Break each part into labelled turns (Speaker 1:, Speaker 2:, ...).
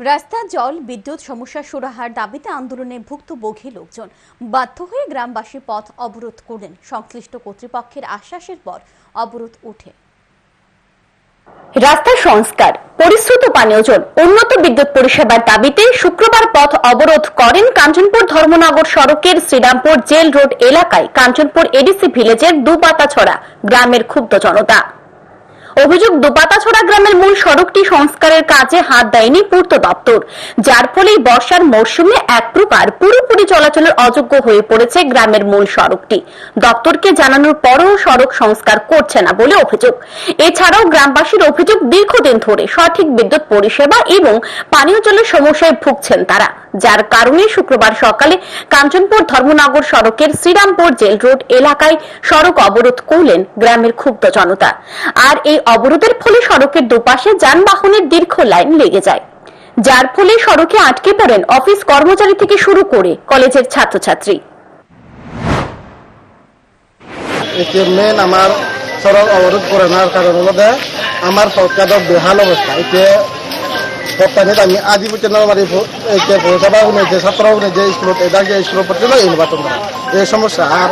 Speaker 1: রাস্তা, জল, বিদ্যুৎ সমস্যা সুরাহার দাবিতে আন্দোলনে ভুক্তভোগী লোকজন। বাধ্য হয়ে গ্রামবাসী পথ অবরোধ করলেন। সংশ্লিষ্ট কর্তৃপক্ষের আশ্বাসের পর অবরোধ উঠে
Speaker 2: রাস্তা সংস্কার, পরিশ্রুত পানীয় জল, উন্নত বিদ্যুৎ পরিষেবার দাবিতে শুক্রবার পথ অবরোধ করেন কাঞ্চনপুর ধর্মনগর সড়কের শ্রীরামপুর জেল রোড এলাকায়। কাঞ্চনপুর এডিসি ভিলেজের দুপাতাছড়া গ্রামের ক্ষুব্ধ জনতা। অভিযোগ, দুপাতাছড়া গ্রামের মূল সড়কটি সংস্কারের কাজে হাত দেয়নি পূর্ত দপ্তর। যার ফলে বর্ষার মরশুমে এক প্রকার পুরোপুরি চলাচলের অযোগ্য হয়ে পড়েছে গ্রামের মূল সড়কটি। দপ্তরকে জানানোর পরও সড়ক সংস্কার করছে না বলে অভিযোগ। এছাড়াও গ্রামবাসীর অভিযোগ, দীর্ঘদিন ধরে সঠিক বিদ্যুৎ পরিষেবা এবং পানীয় জলের সমস্যায় ভুগছেন তারা। যার কারণে শুক্রবার সকালে কাঞ্চনপুর ধর্মনগর সড়কের শ্রীরামপুর জেল রোড এলাকায় সড়ক অবরোধ করলেন গ্রামের ক্ষুব্ধ জনতা। আর এই অবরোধের ফলে সড়কের দুপাশে যানবাহনের দীর্ঘ লাইন লেগে যায়। যার ফলে সড়কে আটকে পড়েন অফিস কর্মচারী থেকে শুরু করে কলেজের ছাত্রছাত্রী।
Speaker 3: আমার সড়ক অবরোধ করে নেওয়ার কারণ হলো আমার সরকারের বেহাল অবস্থা। এতে সপ্তাহে আমি প- এতে পৌরসভা উঠেছে ছাত্র উঠেছে স্কুলত এটা যে স্কুল পর্যন্ত এই নির্বাচন করা এই সমস্যা। আর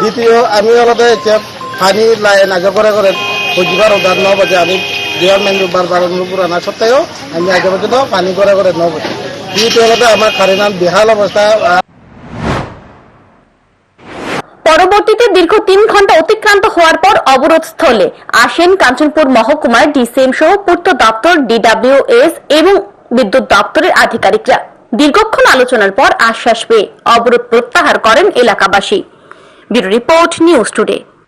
Speaker 3: দ্বিতীয়, আমি হলো এতিয়া এতে পানি লাইন আগে করে করে বুঝবার উদার ন বাজে আমি ডিপার্টমেন্ট বারবার অনুপুর আনা সত্ত্বেও আমি আগে পর্যন্ত পানি করে করে ন বাজে দ্বিতীয় যে আমার কারিনাম বেহাল অবস্থা
Speaker 2: পরবর্তীতে দীর্ঘ তিন ঘণ্টা অতিক্রান্ত হওয়ার পর অবরোধ স্থলে আসেন কাঞ্চনপুর মহকুমার ডিসিএম সহ পূর্ত দপ্তর, ডিডাব্লিউএস এবং বিদ্যুৎ দপ্তরের আধিকারিকরা। দীর্ঘক্ষণ আলোচনার পর আশ্বাস পেয়ে অবরোধ প্রত্যাহার করেন এলাকাবাসী। Bureau report news today.